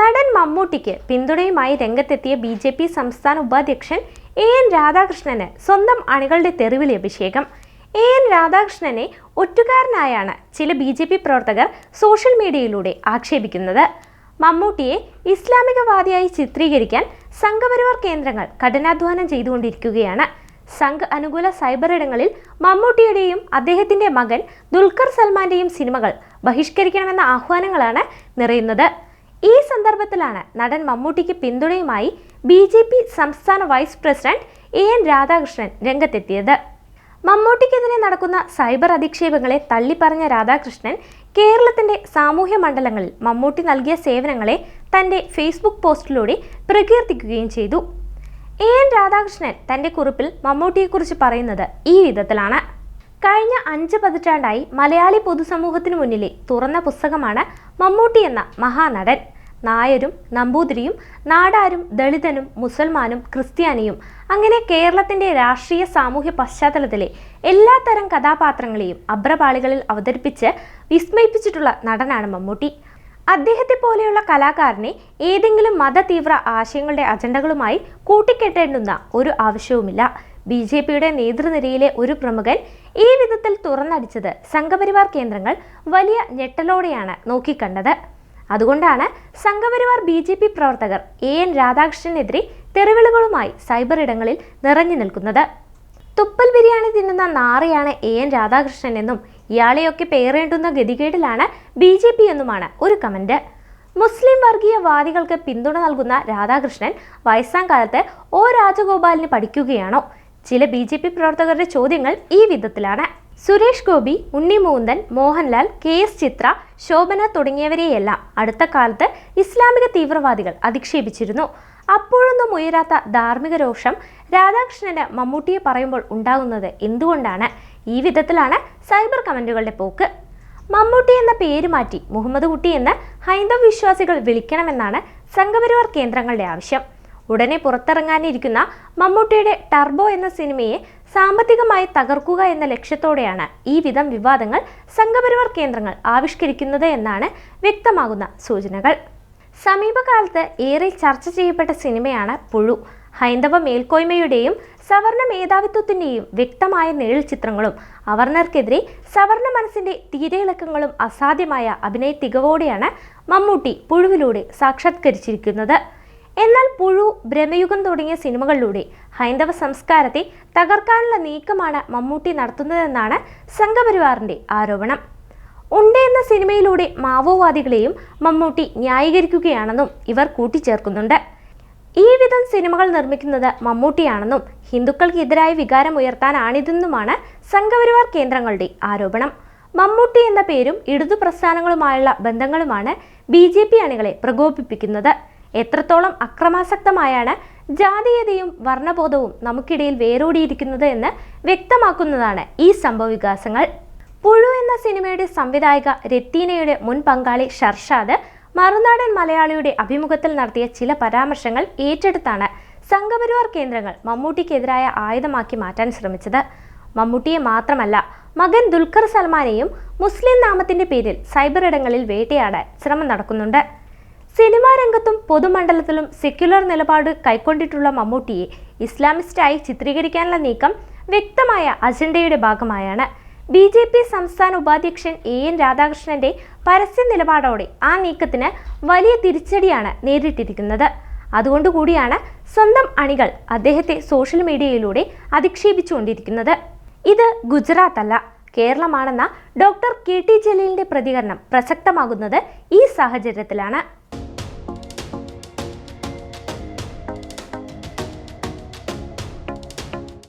നടൻ മമ്മൂട്ടിക്ക് പിന്തുണയുമായി രംഗത്തെത്തിയ ബി ജെ പി സംസ്ഥാന ഉപാധ്യക്ഷൻ എ എൻ രാധാകൃഷ്ണന് സ്വന്തം അണികളുടെ തെരുവിൽ അഭിഷേകം. എ എൻ രാധാകൃഷ്ണനെ ഒറ്റുകാരനായാണ് ചില ബി ജെ പി പ്രവർത്തകർ സോഷ്യൽ മീഡിയയിലൂടെ ആക്ഷേപിക്കുന്നത്. മമ്മൂട്ടിയെ ഇസ്ലാമികവാദിയായി ചിത്രീകരിക്കാൻ സംഘപരിവാർ കേന്ദ്രങ്ങൾ കഠിനാധ്വാനം ചെയ്തുകൊണ്ടിരിക്കുകയാണ്. സംഘ് അനുകൂല സൈബർ ഇടങ്ങളിൽ മമ്മൂട്ടിയുടെയും അദ്ദേഹത്തിന്റെ മകൻ ദുൽഖർ സൽമാന്റെയും സിനിമകൾ ബഹിഷ്കരിക്കണമെന്ന ആഹ്വാനങ്ങളാണ് നിറയുന്നത്. ഈ സന്ദർഭത്തിലാണ് നടൻ മമ്മൂട്ടിക്ക് പിന്തുണയുമായി ബി ജെ പി സംസ്ഥാന vice president A N Radhakrishnan രംഗത്തെത്തിയത്. മമ്മൂട്ടിക്കെതിരെ നടക്കുന്ന സൈബർ അധിക്ഷേപങ്ങളെ തള്ളിപ്പറഞ്ഞ രാധാകൃഷ്ണൻ കേരളത്തിന്റെ സാമൂഹ്യ മണ്ഡലങ്ങളിൽ മമ്മൂട്ടി നൽകിയ സേവനങ്ങളെ തന്റെ ഫേസ്ബുക്ക് പോസ്റ്റിലൂടെ പ്രകീർത്തിക്കുകയും ചെയ്തു. എ എൻ രാധാകൃഷ്ണൻ തന്റെ കുറിപ്പിൽ മമ്മൂട്ടിയെക്കുറിച്ച് പറയുന്നത് ഈ വിധത്തിലാണ്. കഴിഞ്ഞ അഞ്ച് പതിറ്റാണ്ടായി മലയാളി പൊതുസമൂഹത്തിനു മുന്നിലെ തുറന്ന പുസ്തകമാണ് മമ്മൂട്ടി എന്ന മഹാനടൻ. നായരും നമ്പൂതിരിയും നാടാരും ദളിതനും മുസൽമാനും ക്രിസ്ത്യാനിയും. അങ്ങനെ കേരളത്തിന്റെ രാഷ്ട്രീയ സാമൂഹ്യ പശ്ചാത്തലത്തിലെ എല്ലാ തരം കഥാപാത്രങ്ങളെയും അബ്രപാളികളിൽ അവതരിപ്പിച്ച് വിസ്മയിപ്പിച്ചിട്ടുള്ള നടനാണ് മമ്മൂട്ടി. അദ്ദേഹത്തെ പോലെയുള്ള കലാകാരനെ ഏതെങ്കിലും മതതീവ്ര ആശയങ്ങളുടെ അജണ്ടകളുമായി കൂട്ടിക്കെട്ടേണ്ടുന്ന ഒരു ആവശ്യവുമില്ല. ബി ജെ പിയുടെ നേതൃനിരയിലെ ഒരു പ്രമുഖൻ ഈ വിധത്തിൽ തുറന്നടിച്ചത് സംഘപരിവാർ കേന്ദ്രങ്ങൾ വലിയ ഞെട്ടലോടെയാണ് നോക്കിക്കണ്ടത്. അതുകൊണ്ടാണ് സംഘപരിവാർ ബി ജെ പി പ്രവർത്തകർ എ എൻ രാധാകൃഷ്ണനെതിരെ തെറിവിളികളുമായി സൈബർ ഇടങ്ങളിൽ നിറഞ്ഞു നിൽക്കുന്നത്. തുപ്പൽ ബിരിയാണി തിന്നുന്ന നാറിയാണ് എ എൻ രാധാകൃഷ്ണൻ എന്നും ഇയാളെയൊക്കെ പേറേണ്ടുന്ന ഗതികേടിലാണ് ബി ജെ പി എന്നുമാണ് ഒരു കമന്റ്. മുസ്ലിം വർഗീയവാദികൾക്ക് പിന്തുണ നൽകുന്ന രാധാകൃഷ്ണൻ വയസ്സാം കാലത്ത് ഒ രാജഗോപാലിന് പഠിക്കുകയാണോ? ചില ബി പ്രവർത്തകരുടെ ചോദ്യങ്ങൾ ഈ വിധത്തിലാണ്. സുരേഷ് ഗോപി ഉണ്ണി മൂന്തൻ മോഹൻലാൽ കെ എസ് ചിത്ര ശോഭന തുടങ്ങിയവരെയെല്ലാം അടുത്ത കാലത്ത് ഇസ്ലാമിക തീവ്രവാദികൾ അധിക്ഷേപിച്ചിരുന്നു. അപ്പോഴൊന്നും ഉയരാത്ത ധാർമ്മിക രോഷം രാധാകൃഷ്ണന് മമ്മൂട്ടിയെ പറയുമ്പോൾ ഉണ്ടാകുന്നത് എന്തുകൊണ്ടാണ്? ഈ വിധത്തിലാണ് സൈബർ കമന്റുകളുടെ പോക്ക്. മമ്മൂട്ടി എന്ന പേര് മാറ്റി മുഹമ്മദ് കുട്ടി എന്ന് ഹൈന്ദവ വിശ്വാസികൾ വിളിക്കണമെന്നാണ് സംഘപരിവാർ കേന്ദ്രങ്ങളുടെ ആവശ്യം. ഉടനെ പുറത്തിറങ്ങാനിരിക്കുന്ന മമ്മൂട്ടിയുടെ ടർബോ എന്ന സിനിമയെ സാമ്പത്തികമായി തകർക്കുക എന്ന ലക്ഷ്യത്തോടെയാണ് ഈ വിധം വിവാദങ്ങൾ സംഘപരിവാർ കേന്ദ്രങ്ങൾ ആവിഷ്കരിക്കുന്നത് എന്നാണ് വ്യക്തമാകുന്ന സൂചനകൾ. സമീപകാലത്ത് ഏറെ ചർച്ച ചെയ്യപ്പെട്ട സിനിമയാണ് പുഴു. ഹൈന്ദവ മേൽക്കോയ്മയുടെയും സവർണ മേധാവിത്വത്തിന്റെയും വ്യക്തമായ നിഴൽ ചിത്രങ്ങളും അവർണർക്കെതിരെ സവർണ മനസ്സിന്റെ തീരയിളക്കങ്ങളും അസാധ്യമായ അഭിനയ തികവോടെയാണ് മമ്മൂട്ടി പുഴുവിലൂടെ സാക്ഷാത്കരിച്ചിരിക്കുന്നത്. എന്നാൽ പുഴു ഭ്രമയുഗം തുടങ്ങിയ സിനിമകളിലൂടെ ഹൈന്ദവ സംസ്കാരത്തെ തകർക്കാനുള്ള നീക്കമാണ് മമ്മൂട്ടി നടത്തുന്നതെന്നാണ് സംഘപരിവാറിന്റെ ആരോപണം. ഉണ്ട് എന്ന സിനിമയിലൂടെ മാവോവാദികളെയും മമ്മൂട്ടി ന്യായീകരിക്കുകയാണെന്നും ഇവർ കൂട്ടിച്ചേർക്കുന്നുണ്ട്. ഈ വിധം സിനിമകൾ നിർമ്മിക്കുന്നത് മമ്മൂട്ടിയാണെന്നും ഹിന്ദുക്കൾക്കെതിരായ വികാരം ഉയർത്താനാണിതെന്നുമാണ് സംഘപരിവാർ കേന്ദ്രങ്ങളുടെ ആരോപണം. മമ്മൂട്ടി എന്ന പേരും ഇടതു പ്രസ്ഥാനങ്ങളുമായുള്ള ബന്ധങ്ങളുമാണ് ബി ജെ പി അണികളെ പ്രകോപിപ്പിക്കുന്നത്. എത്രത്തോളം അക്രമാസക്തമായാണ് ജാതീയതയും വർണബോധവും നമുക്കിടയിൽ വേരോടിയിരിക്കുന്നത് എന്ന് വ്യക്തമാക്കുന്നതാണ് ഈ സംഭവവികാസങ്ങൾ. പുഴു എന്ന സിനിമയുടെ സംവിധായക രത്തീനയുടെ മുൻ പങ്കാളി ഷർഷാദ് മറുനാടൻ മലയാളിയുടെ അഭിമുഖത്തിൽ നടത്തിയ ചില പരാമർശങ്ങൾ ഏറ്റെടുത്താണ് സംഘപരിവാർ കേന്ദ്രങ്ങൾ മമ്മൂട്ടിക്കെതിരായ ആയുധമാക്കി മാറ്റാൻ ശ്രമിച്ചത്. മമ്മൂട്ടിയെ മാത്രമല്ല മകൻ ദുൽഖർ സൽമാനെയും മുസ്ലിം നാമത്തിന്റെ പേരിൽ സൈബർ ഇടങ്ങളിൽ വേട്ടയാടാൻ ശ്രമം നടക്കുന്നുണ്ട്. സിനിമാ രംഗത്തും പൊതുമണ്ഡലത്തിലും സെക്യുലർ നിലപാട് കൈക്കൊണ്ടിട്ടുള്ള മമ്മൂട്ടിയെ ഇസ്ലാമിസ്റ്റായി ചിത്രീകരിക്കാനുള്ള നീക്കം വ്യക്തമായ അജണ്ടയുടെ ഭാഗമായാണ്. ബി ജെ പി സംസ്ഥാന ഉപാധ്യക്ഷൻ എ എൻ രാധാകൃഷ്ണന്റെ പരസ്യ നിലപാടോടെ ആ നീക്കത്തിന് വലിയ തിരിച്ചടിയാണ് നേരിട്ടിരിക്കുന്നത്. അതുകൊണ്ടുകൂടിയാണ് സ്വന്തം അണികൾ അദ്ദേഹത്തെ സോഷ്യൽ മീഡിയയിലൂടെ അധിക്ഷേപിച്ചുകൊണ്ടിരിക്കുന്നത്. ഇത് ഗുജറാത്ത് അല്ല കേരളമാണെന്ന ഡോക്ടർ കെ ടി ജലീലിന്റെ പ്രതികരണം പ്രസക്തമാകുന്നത് ഈ സാഹചര്യത്തിലാണ്.